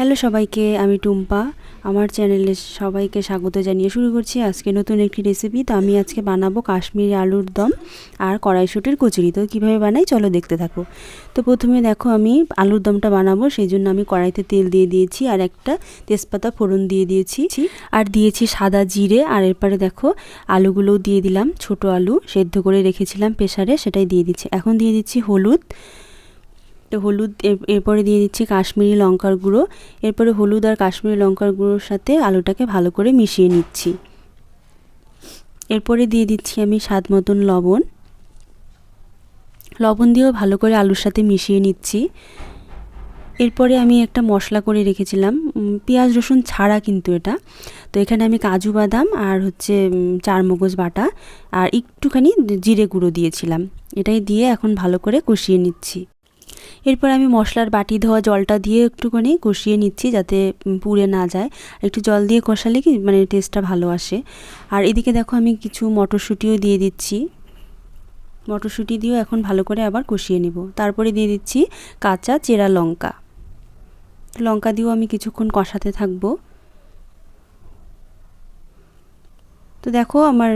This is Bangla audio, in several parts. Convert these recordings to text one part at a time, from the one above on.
হ্যালো সবাইকে, আমি টুম্পা। আমার চ্যানেলে সবাইকে স্বাগত জানিয়ে শুরু করছি আজকে নতুন একটি রেসিপি তো আমি আজকে বানাবো কাশ্মীরি আলুর দম আর কড়াইশুটির কচুরি। তো কীভাবে বানাই চলো দেখতে থাকো। তো প্রথমে দেখো আমি আলুর দমটা বানাবো সেই জন্য আমি কড়াইতে তেল দিয়ে দিয়েছি আর একটা তেজপাতা ফোড়ন দিয়ে দিয়েছি। আর দিয়েছি সাদা জিরে আর এরপরে দেখো আলুগুলোও দিয়ে দিলাম, ছোট আলু, সেদ্ধ করে রেখেছিলাম প্রেশারে সেটাই দিয়ে দিচ্ছি। এখন দিয়ে দিচ্ছি হলুদ। তো হলুদ এরপরে দিয়ে দিচ্ছি কাশ্মীরি লঙ্কার গুঁড়ো। এরপরে হলুদ আর কাশ্মীরি লঙ্কার গুঁড়োর সাথে আলুটাকে ভালো করে মিশিয়ে নিচ্ছি। এরপরে দিয়ে দিচ্ছি আমি স্বাদ মতন লবণ। লবণ দিয়েও ভালো করে আলুর সাথে মিশিয়ে নিচ্ছি। এরপরে আমি একটা মশলা করে রেখেছিলাম। পেঁয়াজ, রসুন ছাড়া কিন্তু এটা। তো এখানে আমি কাজু বাদাম আর হচ্ছে চার মগজ বাটা আর একটুখানি জিরে গুঁড়ো দিয়েছিলাম। এটাই দিয়ে এখন ভালো করে কষিয়ে নিচ্ছি। এরপর আমি মশলার বাটি ধোয়া জলটা দিয়ে একটুখানি কষিয়ে নিচ্ছি যাতে পুড়ে না যায়। একটু জল দিয়ে কষালে কি মানে টেস্টটা ভালো আসে। আর এদিকে দেখো আমি কিছু মটরশুঁটিও দিয়ে দিচ্ছি। মটরশুঁটি দিয়েও এখন ভালো করে আবার কষিয়ে নেব। তারপরে দিয়ে দিচ্ছি কাঁচা চেরা লঙ্কা। লঙ্কা দিয়েও আমি কিছুক্ষণ কষাতে থাকব। তো দেখো আমার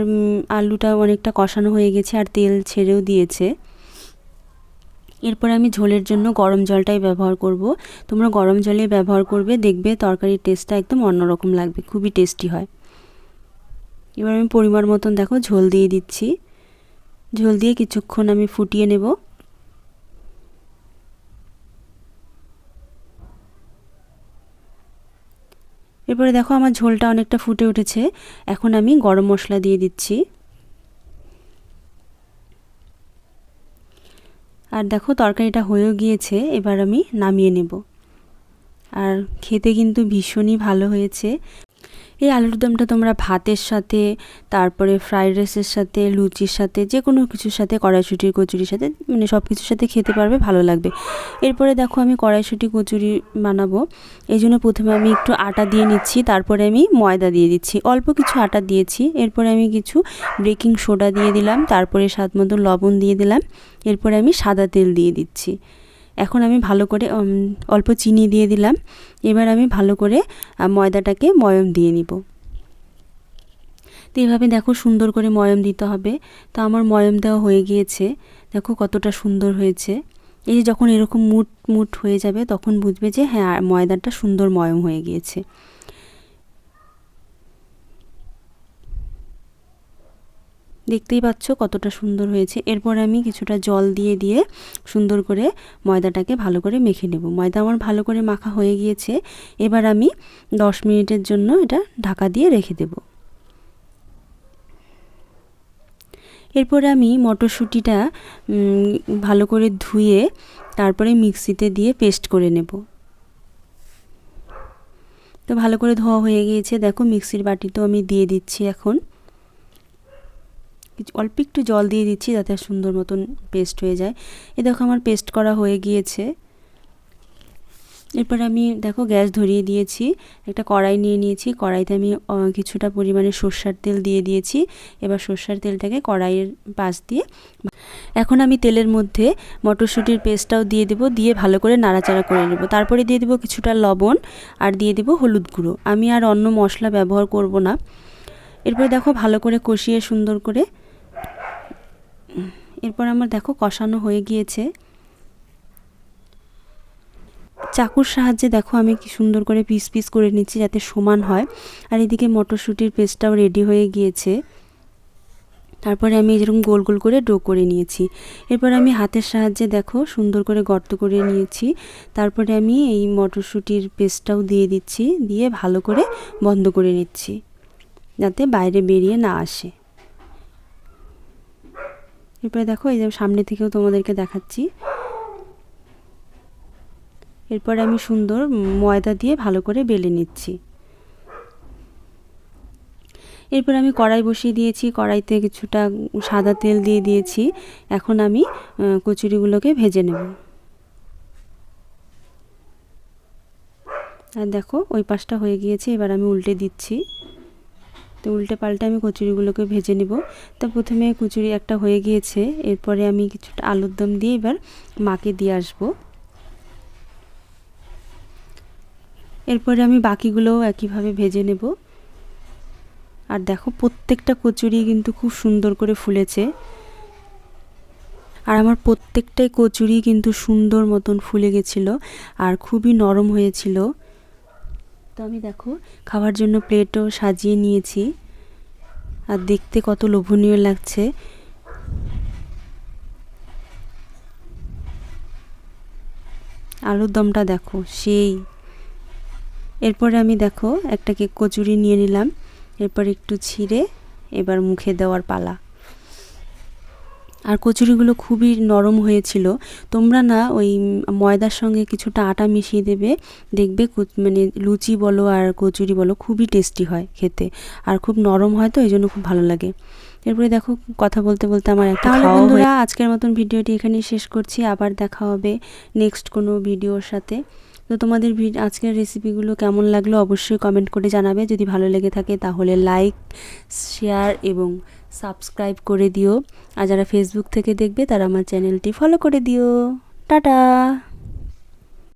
আলুটা অনেকটা কষানো হয়ে গেছে আর তেল ছেড়েও দিয়েছে। এরপর আমি ঝোলের জন্য গরম জলটাই ব্যবহার করব। তোমরা গরম জলে ব্যবহার করবে, দেখবে তরকারির টেস্টটা একদম অন্যরকম লাগবে, খুবই টেস্টি হয়। এবার আমি পরিমাণ মতন দেখো ঝোল দিয়ে দিচ্ছি। ঝোল দিয়ে কিছুক্ষণ আমি ফুটিয়ে নেব। এরপরে দেখো আমার ঝোলটা অনেকটা ফুটে উঠেছে। এখন আমি গরম মশলা দিয়ে দিচ্ছি। আর দেখো, তরকারিটা হয়েও গিয়েছে, এবার আমি নামিয়ে নেব। আর খেতে কিন্তু ভীষণই ভালো হয়েছে। এই আলুর দমটা তোমরা ভাতের সাথে, তারপরে ফ্রাইড রাইসের সাথে, লুচির সাথে যে কোনো কিছুর সাথে, কড়াইশুটির কচুরির সাথে মানে সব কিছুর সাথে খেতে পারবে, ভালো লাগবে। এরপরে দেখো আমি কড়াইশুটি, কচুরি বানাবো। এই জন্য প্রথমে আমি একটু আটা দিয়ে নিচ্ছি, তারপরে আমি ময়দা দিয়ে দিচ্ছি। অল্প কিছু আটা দিয়েছি, এরপরে আমি কিছু বেকিং সোডা দিয়ে দিলাম, তারপরে স্বাদ মতো লবণ দিয়ে দিলাম, এরপরে আমি সাদা তেল দিয়ে দিচ্ছি। এখন আমি ভালো করে অল্প চিনি দিয়ে দিলাম। এবার আমি ভালো করে ময়দাটাকে ময়ম দিয়ে নিব। তো এভাবে দেখো সুন্দর করে ময়ম দিতে হবে। তো আমার ময়ম দেওয়া হয়ে গিয়েছে। দেখো কতটা সুন্দর হয়েছে। এই যে যখন এরকম মুট মুট হয়ে যাবে, তখন বুঝবে যে হ্যাঁ ময়দাটা সুন্দর ময়ম হয়ে গিয়েছে। দেখতেই পাচ্ছ কতটা সুন্দর হয়েছে। এরপর আমি কিছুটা জল দিয়ে দিয়ে সুন্দর করে ময়দাটাকে ভালো করে মেখে নেব। ময়দা আমার ভালো করে মাখা হয়ে গিয়েছে। এবার আমি দশ মিনিটের জন্য এটা ঢাকা দিয়ে রেখে দেব। এরপরে আমি মটরশুঁটিটা ভালো করে ধুয়ে তারপরে মিক্সিতে দিয়ে পেস্ট করে নেব। তো ভালো করে ধোয়া হয়ে গিয়েছে। দেখো মিক্সির বাটিতেও আমি দিয়ে দিচ্ছি এখন। কিছু, অল্প একটু জল দিয়ে দিচ্ছি যাতে সুন্দর মতন পেস্ট হয়ে যায়। এ দেখো আমার পেস্ট করা হয়ে গিয়েছে। এরপর আমি দেখো গ্যাস ধরিয়ে দিয়েছি, একটা কড়াই নিয়ে নিয়েছি। কড়াইতে আমি কিছুটা পরিমাণে সর্ষার তেল দিয়ে দিয়েছি। এবার সর্ষার তেলটাকে কড়াইয়ের পাশ দিয়ে এখন আমি তেলের মধ্যে মটরশুঁটির পেস্টটাও দিয়ে দেবো, দিয়ে ভালো করে নাড়াচাড়া করে নেব। তারপরে দিয়ে দেবো কিছুটা লবণ আর দিয়ে দেবো হলুদ গুঁড়ো। আমি আর অন্য মশলা ব্যবহার করব না। এরপরে দেখো ভালো করে কষিয়ে সুন্দর করে এরপর আমার দেখো কষানো হয়ে গিয়েছে। চাকুর সাহায্যে দেখো আমি কি সুন্দর করে পিস পিস করে নিচ্ছি যাতে সমান হয়। আর এদিকে মটরশুঁটির পেস্টটাও রেডি হয়ে গিয়েছে। তারপরে আমি যেরকম গোল গোল করে ডো করে নিয়েছি। এরপর আমি হাতের সাহায্যে দেখো সুন্দর করে গর্ত করে নিয়েছি। তারপরে আমি এই মটরশুঁটির পেস্টটাও দিয়ে দিচ্ছি, দিয়ে ভালো করে বন্ধ করে নিচ্ছি, যাতে বাইরে বেরিয়ে না আসে। এরপরে দেখো, এই যে সামনে থেকেও তোমাদেরকে দেখাচ্ছি। এরপরে আমি সুন্দর ময়দা দিয়ে ভালো করে বেলে নিচ্ছি। এরপর আমি কড়াই বসিয়ে দিয়েছি, কড়াইতে কিছুটা সাদা তেল দিয়ে দিয়েছি। এখন আমি কচুরিগুলোকে ভেজে নেব। আর দেখো, ওই পাশটা হয়ে গিয়েছে, এবার আমি উল্টে দিচ্ছি। তো উল্টে পাল্টে আমি কচুরিগুলোকে ভেজে নেব। তো প্রথমে কচুরি একটা হয়ে গিয়েছে, এরপরে আমি কিছুটা আলুর দম দিয়ে এবার মাকে দিয়ে আসব। এরপরে আমি বাকিগুলোও একইভাবে ভেজে নেব। আর দেখো, প্রত্যেকটা কচুরি কিন্তু খুব সুন্দর করে ফুলেছে। আর আমার প্রত্যেকটাই কচুরি কিন্তু সুন্দর মতন ফুলে গেছিল আর খুবই নরম হয়েছিল। তো আমি দেখো, খাওয়ার জন্য প্লেটও সাজিয়ে নিয়েছি। আর দেখতে কত লোভনীয় লাগছে। আলুর দমটা দেখো, সেই। এরপরে আমি দেখো, একটা কেক কচুরি নিয়ে নিলাম। এরপর একটু ছিঁড়ে এবার মুখে দেওয়ার পালা। আর কচুরিগুলো খুবই নরম হয়েছিল। তোমরা না ওই ময়দার সঙ্গে কিছুটা আটা মিশিয়ে দেবে দেখবে মানে লুচি বলো আর কচুরি বলো খুবই টেস্টি হয় খেতে। আর খুব নরম হয় তো এই জন্য খুব ভালো লাগে। এরপরে দেখো কথা বলতে বলতে আমার একটা তাহলে বন্ধুরা আজকের মতন ভিডিওটি এখানেই শেষ করছি। আবার দেখা হবে নেক্সট কোনো ভিডিওর সাথে। তো তোমাদের আজকের রেসিপিগুলো কেমন লাগল অবশ্যই কমেন্ট করে জানাবে। যদি ভালো লেগে থাকে তাহলে লাইক শেয়ার এবং সাবস্ক্রাইব করে দিও। আর যারা ফেসবুক থেকে দেখবে তারা আমার চ্যানেলটি ফলো করে দিও। টাটা!